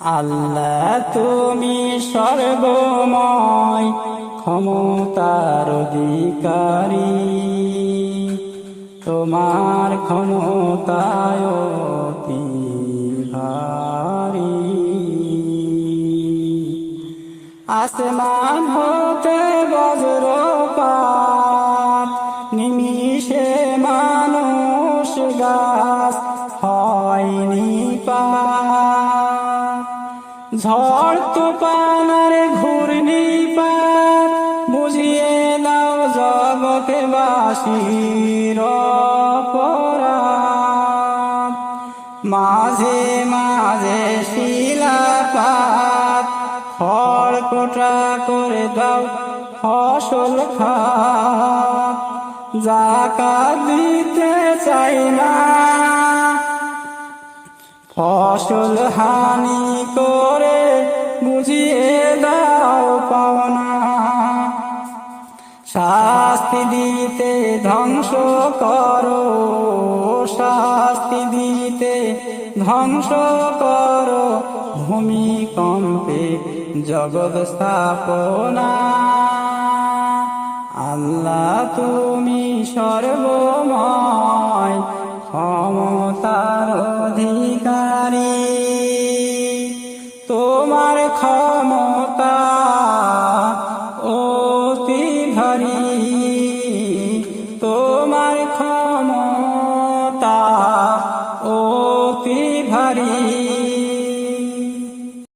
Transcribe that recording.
আল্লাহ তুমি সর্বময় ক্ষমতার অধিকারী। তোমার ক্ষমতায় ভারী আসমান হতে বজ্রপাত নিমিষে মানুষ গাছ ঝড় তুফানের ঘূর্ণি পাত বুঝিয়ে দাও জগতে অপরাধ। মাঝে মাঝে শিলাপাত খড় কোটা করে দাও ফসল খা জাকা দিতে চাই না ফসল হানি করে বুঝিয়ে দাও পাওনা। শাস্তি দিতে ধ্বংস করো, শাস্তি দিতে ধ্বংস করো। ভূমিকম্পে জগৎ স্থাপনা। আল্লাহ তুমি সর্বময়। ক্ষমতা অতি ভারী। তোমার ক্ষমতা অতি ভারী।